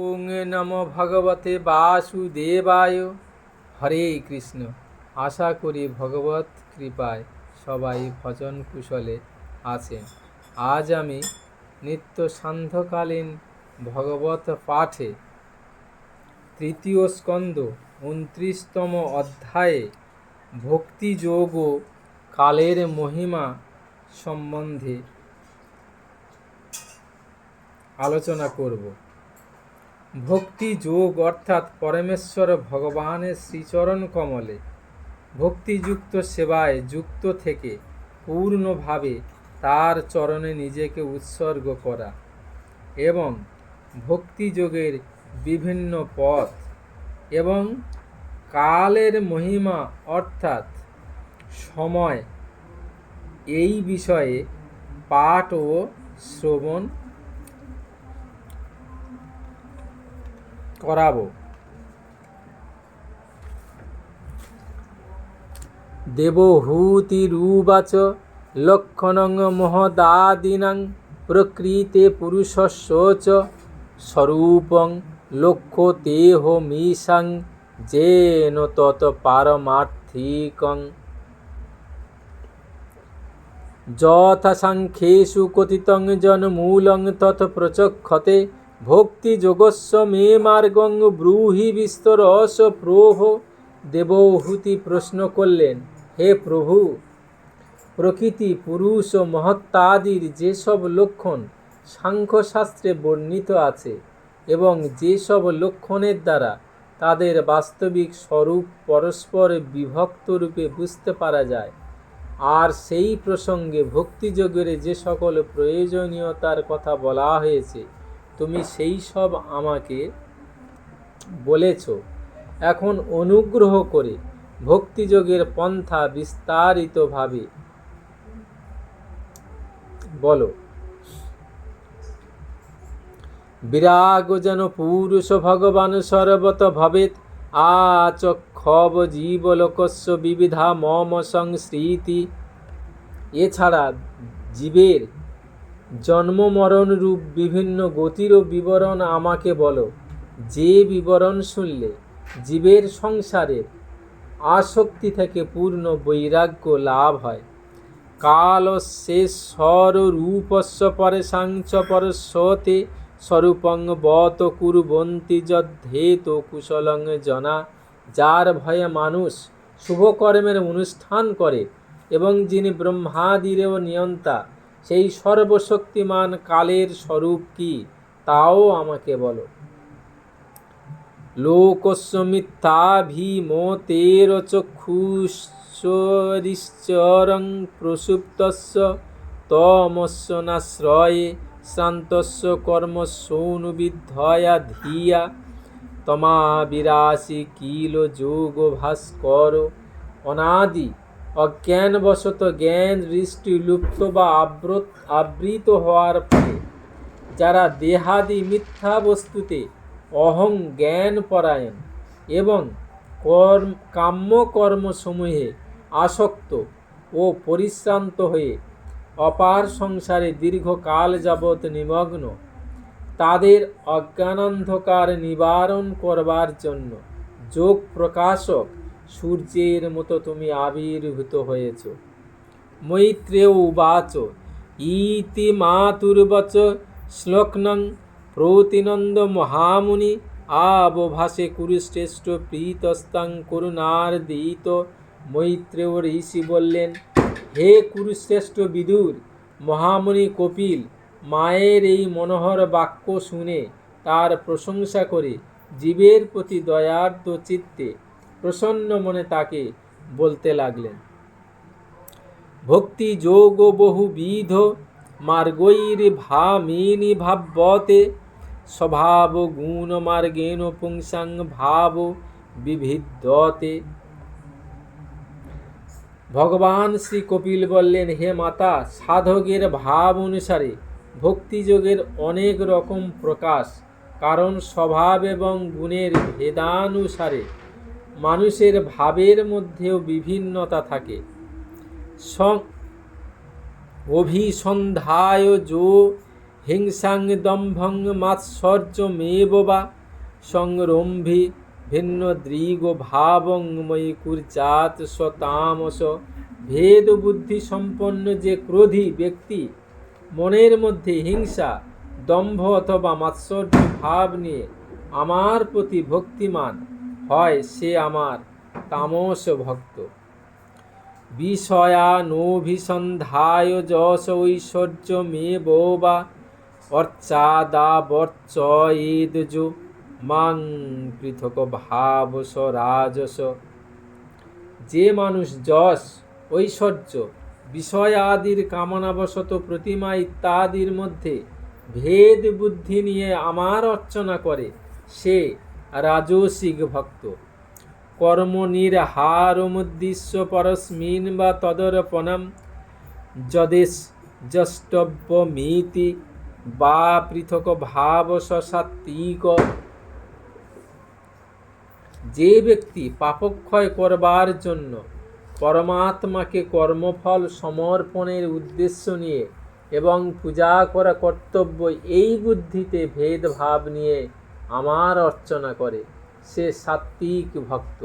ওং নম ভগবতে বাসুদেবায়। হরে কৃষ্ণ, আশা করি ভগবত কৃপায় সবাই ভজন কুশলে আছেন। আজ আমি নিত্য সান্ধ্যকালীন ভগবত পাঠে তৃতীয় স্কন্দ উনত্রিশতম অধ্যায়ে ভক্তিযোগ ও কালের মহিমা সম্বন্ধে আলোচনা করব। ভক্তি যোগ অর্থাৎ পরমেশ্বর ভগবানের শ্রীচরণ কমলে। ভক্তিযুক্ত সেবায় যুক্ত থেকে পূর্ণভাবে তার চরণে নিজেকে উৎসর্গ করা এবং ভক্তিযোগের বিভিন্ন পথ এবং কালের মহিমা অর্থাৎ সময় এই বিষয়ে পাঠ ও শ্রবণ করাবো। দেবহূতিরুবাচ লক্ষণং মহদাদিনাং প্রকৃতে স্বরূপং লক্ষ্য তেহ মিশাং যেন তত পারমার্থিকং। যথা সাংখ্যেষু কথিতং জনমূলং তথ প্রচক্ষতে ভক্তিযোগস্য মে মার্গং ব্রূহি বিস্তরস প্রভ। দেবহূতি প্রশ্ন করলেন, হে প্রভু, প্রকৃতি, পুরুষ ও মহত্তাদির যেসব লক্ষণ সাংখ্যশাস্ত্রে বর্ণিত আছে এবং যেসব লক্ষণের দ্বারা তাদের বাস্তবিক স্বরূপ পরস্পর বিভক্ত রূপে বুঝতে পারা যায়, আর সেই প্রসঙ্গে ভক্তিযোগের যে সকল প্রয়োজনীয়তার কথা বলা হয়েছে তুমি সেই সব আমাকে বলেছ। এখন অনুগ্রহ করে ভক্তিযোগের পন্থা বিস্তারিতভাবে বলো। বিরাগ যেন পুরুষ ভগবান সর্বত ভবেত আচক্ষব জীবলোকস্য বিবিধা মম সংস্মৃতি। এছাড়া জীবের জন্ম মরণ রূপ বিভিন্ন গতির বিবরণ আমাকে বলো। যে বিবরণ শুনলে জীবের সংসারের আসক্তি থেকে পূর্ণ বৈরাগ্য লাভ হয়। কাল শেষর রূপস্য পরে সাংচ পরশতে স্বরূপং বত কুরবন্তি যদ্ধেত কুশলং জনা। যার ভয়ে মানুষ শুভকর্মের অনুষ্ঠান করে এবং যিনি ব্রহ্মাদিরেও নিয়ন্তা সেই সর্বশক্তিমান কালের স্বরূপ কি, তাও আমাকে বলো। লোকস্য মিথ্যাভিমতের চক্ষুশ্বরিশ্চরং প্রসুপ্তস্য, তমস্য নাশ্রয়ে শ্রান্তস্য কর্মস্যনুবিদ্ধয়া ধিয়া, তমাবিরাশি কিল যোগ ভাস্কর অনাদি। অজ্ঞানবশত জ্ঞান দৃষ্টি লুপ্ত বা আব্রত আবৃত হওয়ার ফলে যারা দেহাদি মিথ্যা বস্তুতে অহং জ্ঞান পরায়ণ এবং কর্ম কাম্য কর্মসমূহে আসক্ত ও পরিশ্রান্ত হয়ে অপার সংসারে দীর্ঘকাল যাবৎ নিমগ্ন, তাদের অজ্ঞানান্ধকার নিবারণ করবার জন্য যোগ প্রকাশক সূর্যের মতো তুমি আবির্ভূত হয়েছ। মৈত্রেয় উবাচ, ইতি মাতুর্বচ শ্লোকনং প্রতিনন্দ মহামুনি, আবভাসে কুরুশ্রেষ্ঠ প্রীতস্তাং করুণার দিত মৈত্রেয় ঋষি বললেন, হে কুরুশ্রেষ্ঠ বিদুর, মহামুনি কপিল, মায়ের এই মনোহর বাক্য শুনে তার প্রশংসা করে, জীবের প্রতি দয়ার্দ চিত্তে প্রসন্ন মনে তাকে বলতে লাগলেন, ভক্তি যোগ বহুবিধ মার্গৈর ভামিনী ভাবতে স্বভাব গুণ মার্গেণ পুংসাং ভাব বিভিদ্যতে। ভগবান শ্রী কপিল বললেন, হে মাতা, সাধকের ভাব অনুসারে ভক্তিযোগের অনেক রকম প্রকাশ, কারণ স্বভাব এবং গুণের ভেদানুসারে মানুষের ভাবের মধ্যেও বিভিন্নতা থাকে। অভিসন্ধ্যায় যো হিংসাং দম্ভং মাৎসর্যমেব বা সংরম্ভি ভিন্ন দৃগ ভাবং ময়ি কুর্চাত সতামস ভেদ বুদ্ধি সম্পন্ন যে ক্রোধী ব্যক্তি মনের মধ্যে হিংসা, দম্ভ অথবা মাৎসর্য ভাব নিয়ে আমার প্রতি ভক্তিমান। হয় সে আমার তামস ভক্ত। বিষয়ানোভিসন্ধায় যশ ঐশ্বর্য মে বা অর্চাদাবর্চয়েদজ মাং পৃথক ভাবস রাজস যে মানুষ যশ, ঐশ্বর্য বিষয় আদির কামনাবশত প্রতিমা ইত্যাদির মধ্যে ভেদ বুদ্ধি নিয়ে আমার অর্চনা করে, সে রাজসিক ভক্ত। কর্ম কর্মনির্হারমুদ্দিশ্য পরস্মিন বা তদর্পণম। যদেশ যষ্টব্যমিতি বা পৃথক ভাব সাত্বিক যে ব্যক্তি পাপক্ষয় করবার জন্য পরমাত্মাকে কর্মফল সমর্পণের উদ্দেশ্য নিয়ে এবং পূজা করা কর্তব্য এই বুদ্ধিতে ভেদভাব নিয়ে আমার অর্চনা করে, সে সাত্বিক ভক্ত।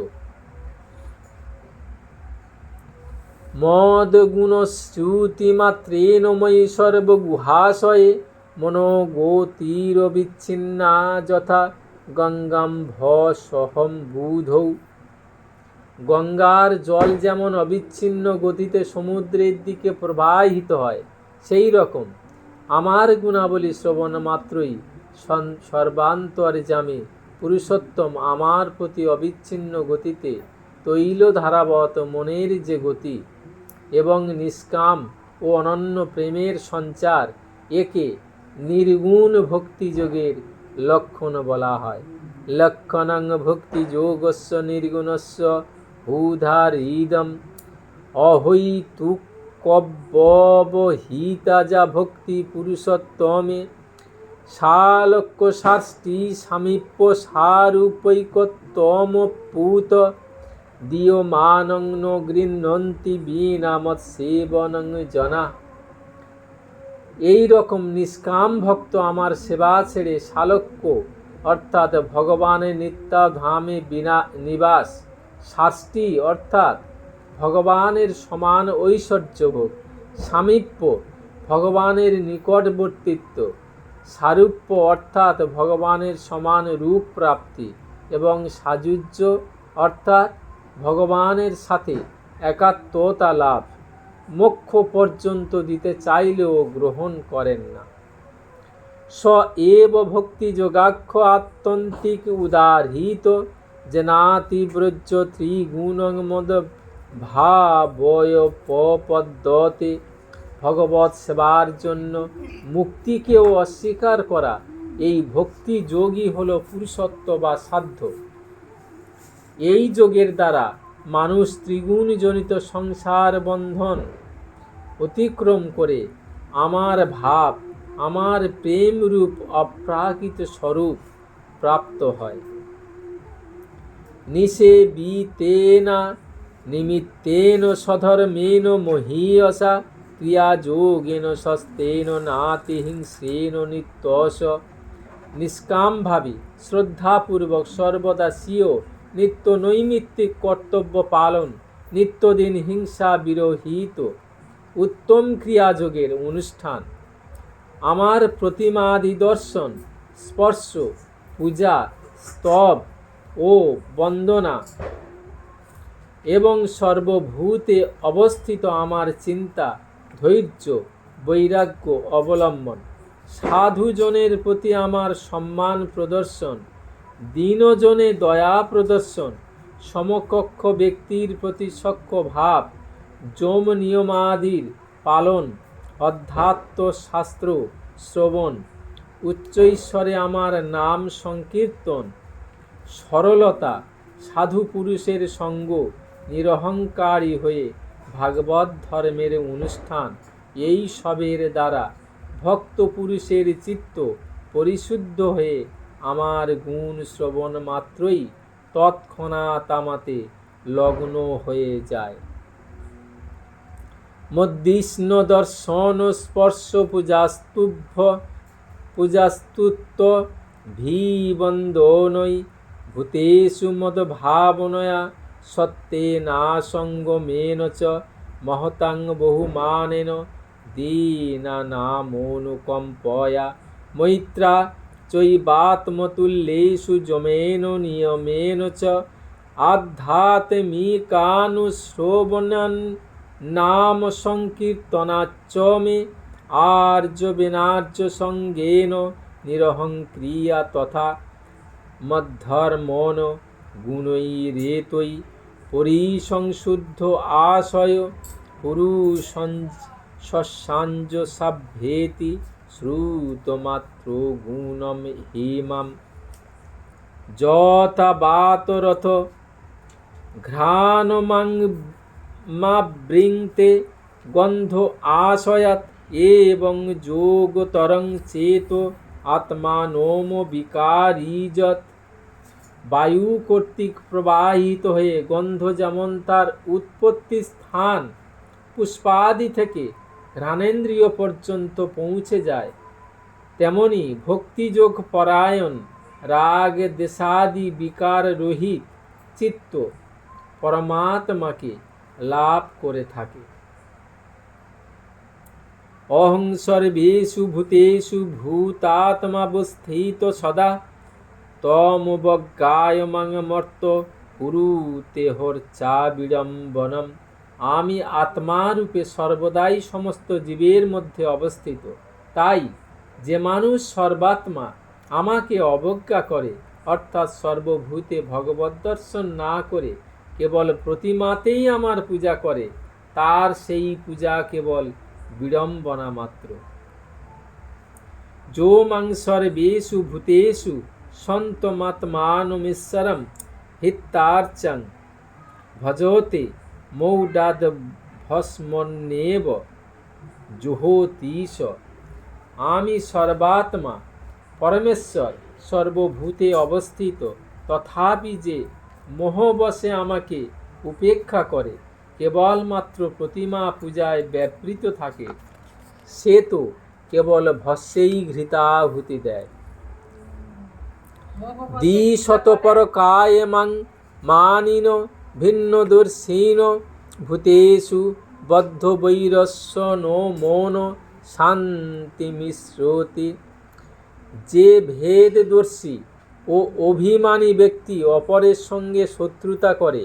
মদ গুণশ্রুতিমাত্রেণ ময়ি সর্বগুহাশয়ে মনোগতিরবিচ্ছিন্না যথা গঙ্গাম ভ সহম বুধৌ। গঙ্গার জল যেমন অবিচ্ছিন্ন গতিতে সমুদ্রের দিকে প্রবাহিত হয়, সেই রকম। আমার গুণাবলী শ্রবণ মাত্রই সর্বান্তর্যামী পুরুষোত্তম আমার প্রতি অবিচ্ছিন্ন গতিতে তৈল ধারাবত মনের যে গতি এবং নিষ্কাম ও অনন্য প্রেমের সঞ্চার একে নির্গুণ ভক্তিযোগের লক্ষণ বলা হয়। লক্ষণং ভক্তি যোগস্য নির্গুণস্য হুধার ইদম অহৈতুক যা ভক্তি পুরুষোত্তমে সালক্য শাস্তি সামীপ্য সারূপৈকতম পুত দীয়মানং ন গৃহ্ণন্তি বিনামত সেবনং জনা এই রকম নিষ্কাম ভক্ত আমার সেবা ছেড়ে শালক্য, অর্থাৎ ভগবানের নিত্যাধামে বিনা নিবাস। শাস্তি অর্থাৎ ভগবানের সমান ঐশ্বর্যভোগ সামীপ্য ভগবানের নিকটবর্তিত্ব। সারূপ্য অর্থাৎ ভগবানের সমান রূপ প্রাপ্তি এবং সাযুজ্য অর্থাৎ ভগবানের সাথে একাত্মতা লাভ। মোক্ষ পর্যন্ত দিতে চাইলেও গ্রহণ করেন না। স এব ভক্তি যোগাক্ষ আত্যন্তিক উদাহৃত জনাতিব্রজ ত্রিগুণং মদ ভাবয় পদ্মতে ভগবত সেবার জন্য মুক্তিকেও অস্বীকার করা এই ভক্তি যোগই হল পুরুষত্ব বা সাধ্য। এই যোগের দ্বারা মানুষ ত্রিগুণজনিত সংসার বন্ধন অতিক্রম করে আমার ভাব, আমার প্রেম রূপ অপ্রাকৃত স্বরূপ প্রাপ্ত হয়। নিশে বিতেনা নিমিত্তেন সধর্মেন মহীয়সা ক্রিয়াযোগেন সস্তেন নাতি হিংসেন নিত্যস নিষ্কামভাবে শ্রদ্ধাপূর্বক সর্বদা স্বীয় নিত্য নৈমিত্তিক কর্তব্য পালন নিত্যদিন হিংসা বিরহিত উত্তম ক্রিয়াযোগের অনুষ্ঠান আমার প্রতিমাদি দর্শন, স্পর্শ, পূজা, স্তব ও বন্দনা এবং সর্বভূতে অবস্থিত আমার চিন্তা ধৈর্য, বৈরাগ্য অবলম্বন। সাধুজনের প্রতি আমার সম্মান প্রদর্শন, দীনজনে দয়া প্রদর্শন, সমকক্ষ ব্যক্তির প্রতি সক্ষ ভাব, যম নিয়মাদির পালন, অধ্যাত্ম শাস্ত্র শ্রবণ উচ্চৈশ্বরে আমার নাম সংকীর্তন, সরলতা, সাধু পুরুষের সঙ্গ নিরহংকারী হয়ে ভাগবত ধর্মের অনুষ্ঠান। এই সবের দ্বারা ভক্ত পুরুষের চিত্ত পরিশুদ্ধ হয়ে আমার গুণ শ্রবণ মাত্রই তৎক্ষণাৎ আমাতে লগ্ন হয়ে যায়। মধ্যিষ্ণ দর্শন স্পর্শ পূজাস্তুভ্য পূজাস্তুত্ব ভিবন্দনৈ ভূতেষু মদভাবনয়া সত্যে না সঙ্গমেন চ মহতাং বহুমানেন দীনানামনুকম্পয়া মৈত্রা চৈবাত্মতুল্যেষু যমেন নিয়মেন চ আধ্যাত্মিকানুশ্রবণন নাম সংকীর্তনাচ্চ মে আর্য বিনার্য সঙ্গেন নিরহংক্রিয়া তথা মদ্ধর্মণ গুণৈরেতৈ পরিসংশুদ্ধ আশয় পুরুষসাঞ্জ সাভ্যেতি শ্রুতমাত্র গুণম হেমাম। যথা বাতরথ ঘ্রাণমাং মাবৃংতে গন্ধ আশয়াত এবং যোগতরং চেত আত্মানোম বিকারিজত বায়ু কর্তৃক প্রবাহিত হয়ে গন্ধ যেমন তার উৎপত্তি স্থান পুষ্পাদি থেকে ঘ্রাণেন্দ্রিয় পর্যন্ত পৌঁছে যায়, তেমনি ভক্তিযোগ পরায়ণ, রাগ দেশাদি বিকার রহিত চিত্ত পরমাত্মাকে লাভ করে থাকে। অহং সর্বেষু ভূতেষু ভূতাত্মাবস্থিত সদা তমবজ্ঞায়মাংমর্ত কুরুতেহর চা বিড়ম্বনম। আমি আত্মারূপে সর্বদাই সমস্ত জীবের মধ্যে অবস্থিত। তাই যে মানুষ সর্বাত্মা আমাকে অবজ্ঞা করে, অর্থাৎ সর্বভূতে ভগবত দর্শন না করে, কেবল প্রতিমাতেই আমার পূজা করে, তার সেই পূজা কেবল বিড়ম্বনা মাত্র। যো মাংসর্বেষু ভূতেষু সন্তমাত্মানুমিশ্বরম হিত্তার্চং। ভজতে মৌডাদ ভস্মন্যেব জুহোতীশ। আমি সর্বাত্মা, পরমেশ্বর, সর্বভূতে অবস্থিত। তথাপি যে মোহবশে আমাকে উপেক্ষা করে, কেবলমাত্র প্রতিমা পূজায় ব্যাপৃত থাকে, সে তো কেবল ভস্যেই ঘৃতাহুতি দেয়। দ্বিশতপর কায়মাং মানিন ভিন্নদর্শীন ভূতেষু বদ্ধ বৈরস্য নো মন শান্তি মিশ্রতি যে ভেদদর্শী ও অভিমানী ব্যক্তি অপরের সঙ্গে শত্রুতা করে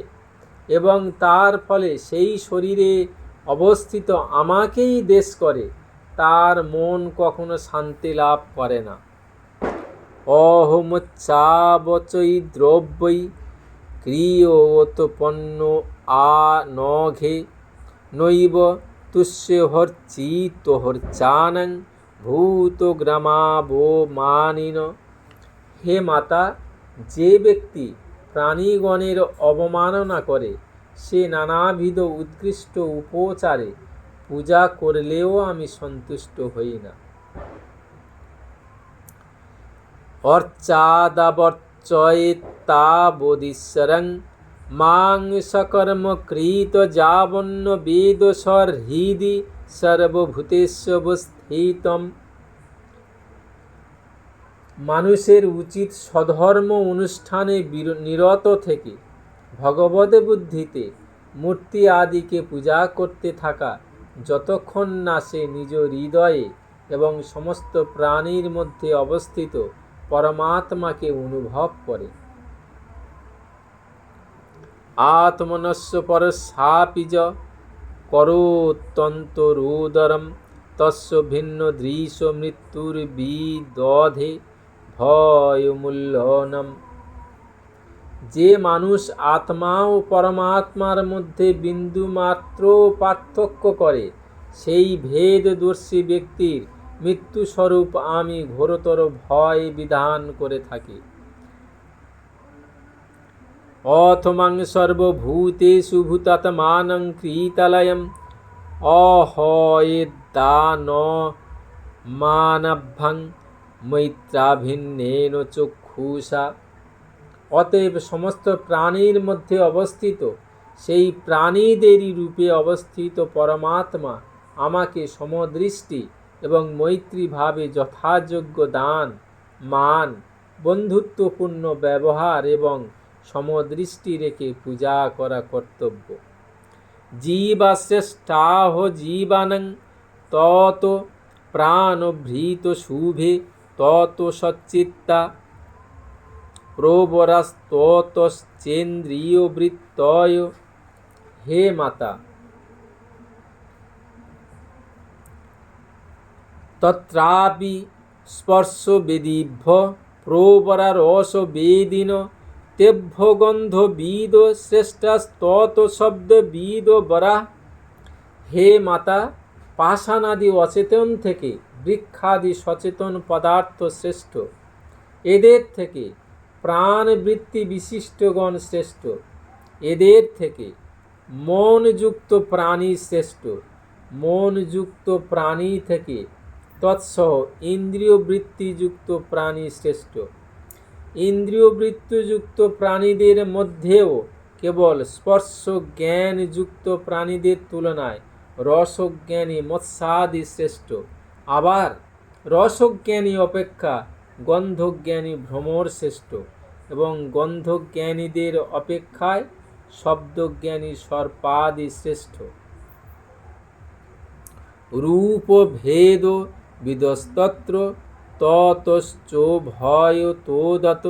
এবং তার ফলে সেই শরীরে অবস্থিত আমাকেই দেশ করে, তার মন কখনো শান্তি লাভ করে না। অহমচ্চাবচৈ দ্রব্যৈ ক্রিয়োৎপন্ন আ নঘে। নৈব তুষ্যহর্চিতহর্চানং ভূতগ্রামাবো মানিন। হে মাতা, যে ব্যক্তি প্রাণীগণের অবমাননা করে, সে নানাবিধ উৎকৃষ্ট উপচারে পূজা করলেও আমি সন্তুষ্ট হই না। অর্চাদাবর্চয়েত্তাবদীশ্বরং মাং সকর্ম কৃত যাবন্ন বেদ সর্হৃদি সর্বভূতেশ্বস্থিতম মানুষের উচিত সধর্ম অনুষ্ঠানে নিরত থেকে ভগবদ বুদ্ধিতে মূর্তি আদিকে পূজা করতে থাকা যতক্ষণ না সে নিজ হৃদয়ে এবং সমস্ত প্রাণীর মধ্যে অবস্থিত পরমাত্মাকে অনুভব করে। আত্মনস্য পরশাপিজ করোত্তন্তরোদরম তস্য ভিন্ন দৃশ মৃত্যুর বিদধে ভয়মূল্যনম। যে মানুষ আত্মা ও পরমাত্মার মধ্যে বিন্দু মাত্র পার্থক্য করে, সেই ভেদদর্শী ব্যক্তির মৃত্যুস্বরূপ আমি ঘোরতর ভয় বিধান করে থাকি। অথমাং সর্বভূতেষু ভূতাত্মানং কৃতালয়ম অহয়েদান মানভ্যং মৈত্রাভিন্নেন চক্ষুষা। অতএব সমস্ত প্রাণীর মধ্যে অবস্থিত, সেই প্রাণীদেরই রূপে অবস্থিত পরমাত্মা আমাকে সমদৃষ্টি এবং মৈত্রীভাবে যথাযোগ্য দান, মান, বন্ধুত্বপূর্ণ ব্যবহার এবং সমদৃষ্টি রেখে পূজা করা কর্তব্য। জীবাশ্রেষ্ঠাহ জীবানং তত প্রাণভৃত শুভে তত সচ্চিত্তা প্রবরাস্ততশ্চেন্দ্রিয়বৃত্তয়। হে মাতা তত্রাপি স্পর্শবেদিভ্য প্রবরারস বেদিন তেভ্যগন্ধ বিদ শ্রেষ্ঠাস্তত শব্দ বিদ বরা হে মাতা, পাষাণাদি অচেতন থেকে বৃক্ষাদি সচেতন পদার্থ শ্রেষ্ঠ। এদের থেকে প্রাণবৃত্তি বিশিষ্টগণ শ্রেষ্ঠ। এদের থেকে মনযুক্ত প্রাণী শ্রেষ্ঠ। মনযুক্ত প্রাণী থেকে তৎসহ ইন্দ্রিয় বৃত্তিযুক্ত প্রাণী শ্রেষ্ঠ। ইন্দ্রিয় বৃত্তিযুক্ত প্রাণীদের মধ্যেও কেবল স্পর্শ জ্ঞানযুক্ত প্রাণীদের তুলনায় রসজ্ঞানী, মৎস্যাদি শ্রেষ্ঠ। আবার রসজ্ঞানী অপেক্ষা গন্ধজ্ঞানী ভ্রমর শ্রেষ্ঠ এবং গন্ধজ্ঞানীদের অপেক্ষায় শব্দজ্ঞানী সর্পাদি শ্রেষ্ঠ। রূপ ভেদ বিদস্তত্র ততশ্চ ভয় তোদত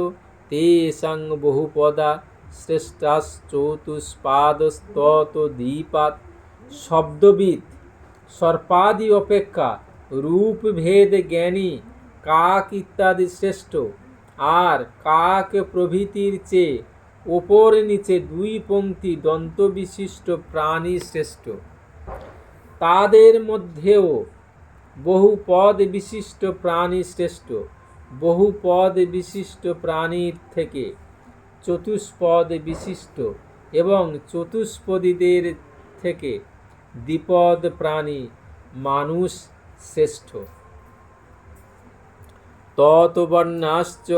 তেষাং বহুপদা শ্রেষ্ঠাশ্চতুষ্পাদস্তত দ্বীপাত শব্দবিদ সর্পাদি অপেক্ষা রূপভেদ জ্ঞানী, কাক ইত্যাদি শ্রেষ্ঠ। আর কাক প্রভৃতির চেয়ে ওপর নিচে দুই পঙ্ক্তি দন্তবিশিষ্ট প্রাণী শ্রেষ্ঠ। তাদের মধ্যেও বহু পদ বিশিষ্ট প্রাণী শ্রেষ্ঠ বহু পদ বিশিষ্ট প্রাণীর থেকে চতুষ্পদ বিশিষ্ট এবং চতুষ্পদীদের থেকে দ্বিপদ প্রাণী মানুষ শ্রেষ্ঠ। ততবর্ণাশ্চ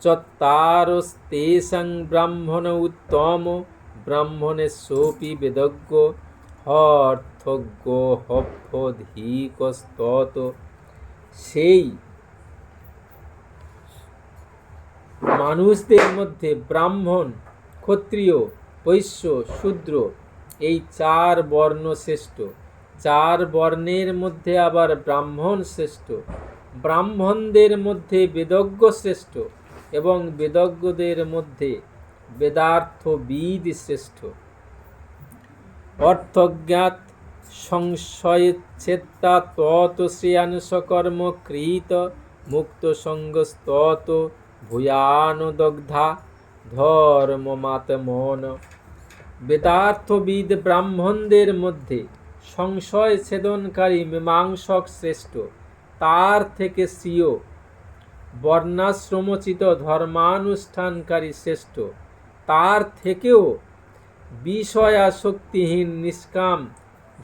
চত্তারস্তেষাং ব্রাহ্মণ উত্তম ব্রাহ্মণের ব্রাহ্মণেশ্বপি বেদজ্ঞ হর্থজ্ঞ হভ্যধিকস্তত সেই মানুষদের মধ্যে ব্রাহ্মণ, ক্ষত্রিয়, বৈশ্য, শূদ্র, এই চার বর্ণ শ্রেষ্ঠ। চার বর্ণের মধ্যে আবার ব্রাহ্মণ শ্রেষ্ঠ। ব্রাহ্মণদের মধ্যে বেদজ্ঞ শ্রেষ্ঠ এবং বেদজ্ঞদের মধ্যে বেদার্থবিদ শ্রেষ্ঠ। অর্থজ্ঞাত সংশয়েচ্ছেত্তা তত শ্রেয়াংসকর্ম কৃত মুক্ত সঙ্গস্তত ভূয়ানুদগ্ধা ধর্মমাতমন বেদার্থবিদ ব্রাহ্মণদের মধ্যে সংশয় ছেদনকারী মীমাংসক শ্রেষ্ঠ। তার থেকে স্বীয় বর্ণাশ্রমোচিত ধর্মানুষ্ঠানকারী শ্রেষ্ঠ। তার থেকেও বিষয়াসক্তিহীন নিষ্কাম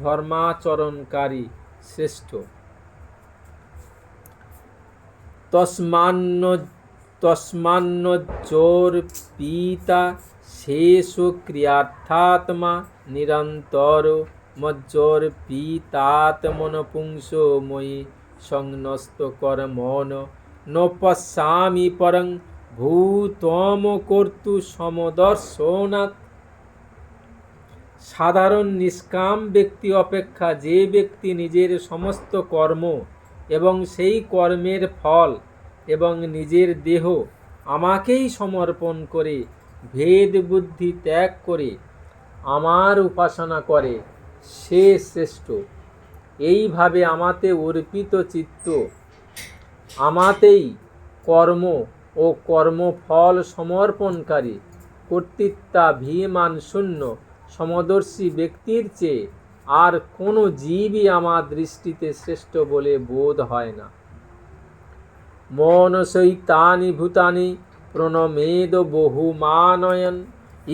ধর্মাচরণকারী শ্রেষ্ঠ। তস্মান্ন তস্মান্নজোর পিতা শেষ ক্রিয়ার্থাত্মা নিরন্তর মজ্জোর পিতাত্মনপুংস ময়ি সংনস্ত কর্মণ ন পশ্যামি পরং ভূতম কর্তু সমদর্শনাথ সাধারণ নিষ্কাম ব্যক্তি অপেক্ষা যে ব্যক্তি নিজের সমস্ত কর্ম এবং সেই কর্মের ফল এবং নিজের দেহ আমাকেই সমর্পণ করে, ভেদ বুদ্ধি ত্যাগ করে, আমার উপাসনা করে, সে শ্রেষ্ঠ। এইভাবে আমাতে অর্পিত চিত্ত, আমাতেই কর্ম ও কর্মফল সমর্পণকারী কর্তৃত্বাভিমান শূন্য সমদর্শী ব্যক্তির চেয়ে আর কোনো জীবই আমার দৃষ্টিতে শ্রেষ্ঠ বলে বোধ হয় না। মনসৈতানি ভূতানি প্রণমেদ বহুমানয়ন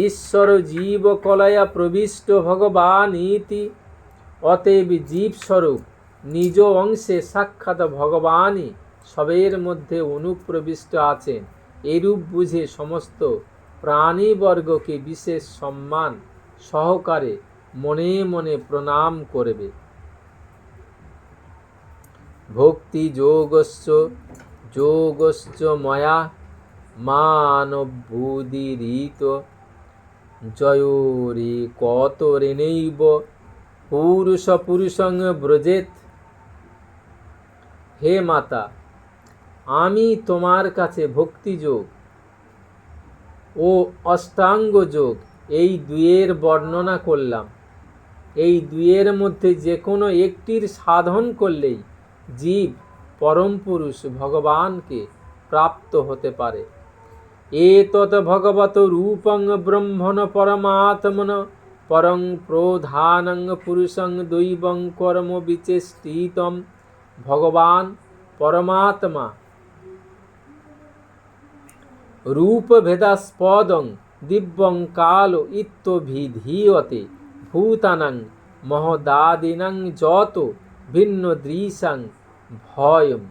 ঈশ্বর জীব কলয়া প্রবিষ্ট ভগবান ইতি। অতএব জীবস্বরূপ নিজ অংশে সাক্ষাৎ ভগবানই সবের মধ্যে অনুপ্রবিষ্ট আছেন, এরূপ বুঝে সমস্ত প্রাণীবর্গকে বিশেষ সম্মান সহকারে মনে মনে প্রণাম করবে। ভক্তি যোগস্য যোগশ্চ ময়া মানবুদিরিত জয়োরে কত রেণৈব পুরুষ পুরুষং ব্রজেত। হে মাতা, আমি তোমার কাছে ভক্তিযোগ ও অষ্টাঙ্গ যোগ এই দুয়ের বর্ণনা করলাম। এই দুয়ের মধ্যে যে কোনো একটির সাধন করলেই জীব পরম পুরুষ ভগবানকে প্রাপ্ত হতে পারে। এতৎ ভগবত রূপং ব্রহ্মণ পরমাত্মন পরং প্রধানং পুরুষং দৈবং কর্ম বিচেষ্টিতম। ভগবান পরমাত্মা রূপভেদাস্পদং দিব্যং কাল ইত্যভিধীয়তে ভূতানাং মহদাদিনাং যত ভিন্ন দৃশাং ভয়ম।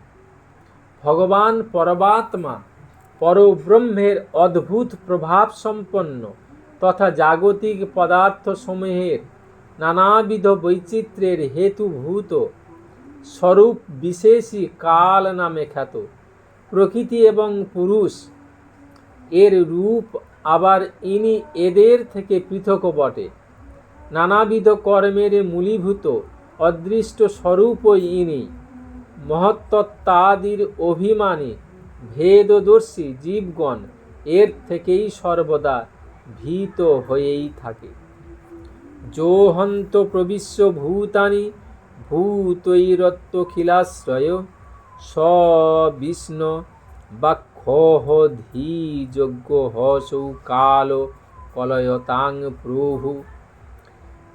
ভগবান পরমাত্মা পরব্রহ্মের অদ্ভুত প্রভাব সম্পন্ন তথা জাগতিক পদার্থসমূহের নানাবিধ বৈচিত্র্যের হেতুভূত স্বরূপ বিশেষী কাল নামে খ্যাত। প্রকৃতি এবং পুরুষ এর রূপ আবার ইনি এদের থেকে পৃথক বটে। নানাবিধ কর্মের মূলীভূত, অদৃষ্ট স্বরূপই ইনি। মহত্তত্ত্বাদির অভিমানী ভেদদর্শী জীবগণ এর থেকেই সর্বদা ভীত হয়েই থাকে। যোহন্ত প্রবিশ্য ভূতানি ভূতৈরত্তখিলাশ্রয় স বিষ্ণু বাক্ষহ ধী যজ্ঞ হসৌ কাল কলয়তাং প্রভু।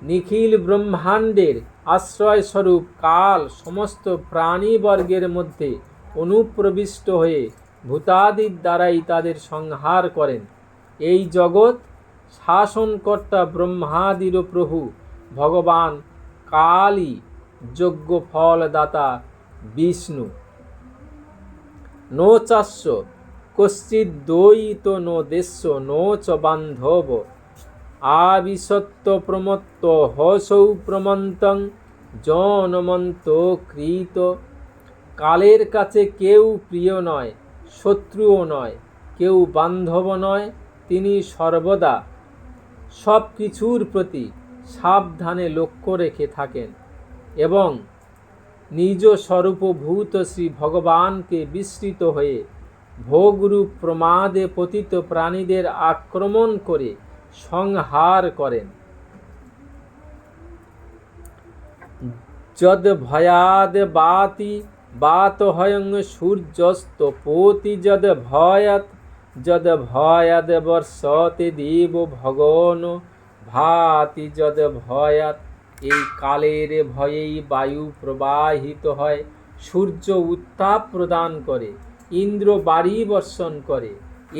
নিখিল ব্রহ্মাণ্ডের আশ্রয়স্বরূপ কাল সমস্ত প্রাণীবর্গের মধ্যে অনুপ্রবিষ্ট হয়ে ভূতাদির দ্বারাই তাদের সংহার করেন। এই জগৎ শাসনকর্তা ব্রহ্মাদির প্রভু ভগবান কালী যজ্ঞ ফলদাতা বিষ্ণু। নো চাস্য কশ্চিৎ দ্বৈত নো দেশ্য নো চ বান্ধব। আবিসত্ব প্রমত্ত হসৌ প্রমন্তং জনমন্ত কৃত। কালের কাছে কেউ প্রিয় নয়, শত্রুও নয়, কেউ বান্ধব নয়, তিনি সর্বদা। সব কিছুর প্রতি সাবধানে লক্ষ্য রেখে থাকেন এবং নিজ স্বরূপভূত শ্রী ভগবানকে বিস্মৃত হয়ে ভোগরূপ প্রমাদে পতিত প্রাণীদের আক্রমণ করে সংহার করেন। যদ ভয়াদ বাতি, বাত হয়ং সূর্যস্ত পোতি, যদ ভয়াত, যদ ভয়াদ বর্ষতে দেব ভগন, ভাতি যদ ভয়াত। এই কালের ভয়েই বায়ু প্রবাহিত হয়, সূর্য উত্তাপ প্রদান করে। ইন্দ্র বাড়ি বর্ষণ করে।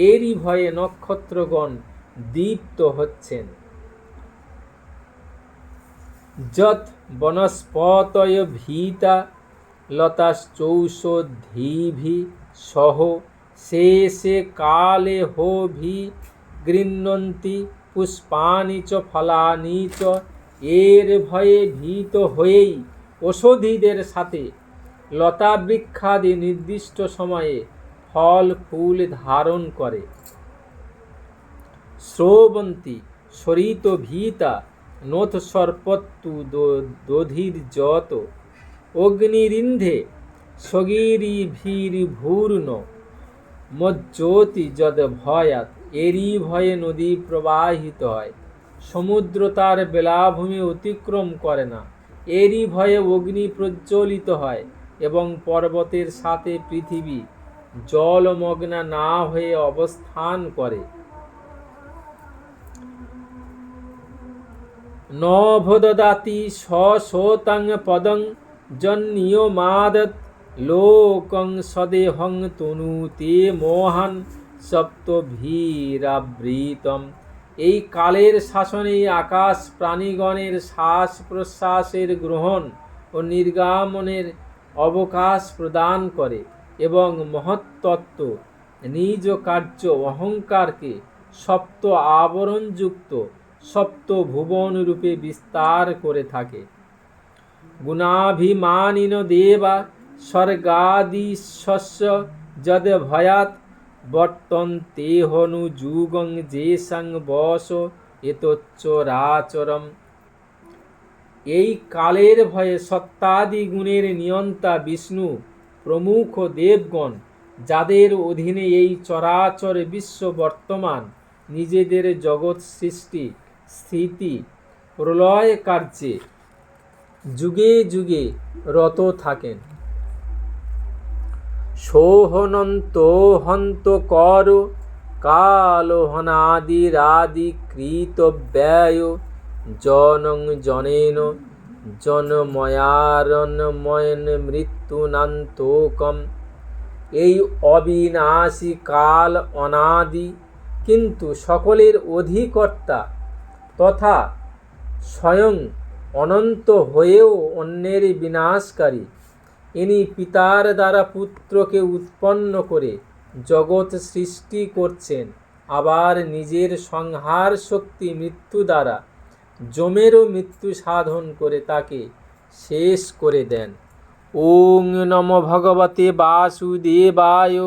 এরই ভয়ে নক্ষত্রগণ দীপ্ত হচ্ছেন। যত বনস্পতয় ভীতা, লতাশ্চৌষধীভি সহ শেষে কালে হো ভি গৃহ্ণন্তি পুষ্পানি চ ফলানি চ। এর ভয়ে ভীত হয়েই ওষুধীদের সাথে লতা বৃক্ষাদি নির্দিষ্ট সময়ে ফল, ফুল ধারণ করে। শ্রবন্তী সরিত ভীতা, নথ সর্পত্তু দধির যত। অগ্নিরিন্ধে সগিরি ভীর ভূর্ণ মজ্জ্যোতি যদ ভয়াত, এরই ভয়ে নদী প্রবাহিত হয়। সমুদ্র তার বেলাভূমি অতিক্রম করে না, এরই ভয়ে অগ্নি প্রজ্বলিত হয়। এবং পর্বতের সাথে পৃথিবী জলমগ্না না হয়ে অবস্থান করে। নভদদাতি সশোতাং পদং জন্নিয়মাদত লোকং সদেহং তনুতে মোহান সপ্তভীরাবৃতম। এই কালের শাসনে আকাশ প্রাণীগণের শ্বাস প্রশ্বাসের গ্রহণ ও নির্গামনের অবকাশ প্রদান করে এবং মহত্তত্ত্ব নিজ কার্য অহংকারকে সপ্ত আবরণযুক্ত, সপ্ত ভুবন রূপে বিস্তার করে থাকে। গুণাভিমানিন দেবা স্বর্গাদিশস্য যদ ভয়াত বর্তন্তে হনু যুগং যেসাং বস এতচ্চরাচরম এই কালের ভয়ে সত্তাদি গুণের নিয়ন্তা বিষ্ণু, প্রমুখ দেবগণ, যাদের অধীনে এই চরাচর বিশ্ব বর্তমান, নিজেদের জগৎ সৃষ্টি, স্থিতি, প্রলয় কার্যে যুগে যুগে রত থাকেন। সোহনন্ত হন্ত কর কালহনাদিরাদি কৃত ব্যয় জনং জনেন জনময়ারণময়ন মৃত্যুনান্তকম এই অবিনাশী কাল অনাদি, কিন্তু সকলের অধিকর্তা তথা স্বয়ং অনন্ত হয়েও অন্যের বিনাশকারী। ইনি পিতার দ্বারা পুত্রকে উৎপন্ন করে জগৎ সৃষ্টি করছেন, আবার নিজের সংহার শক্তি মৃত্যু দ্বারা। যমেরও মৃত্যু সাধন করে তাকে শেষ করে দেন। ওং নম ভগবতে বাসুদেবায়,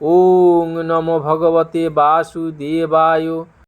ওং নম ভগবতে বাসুদেবায়।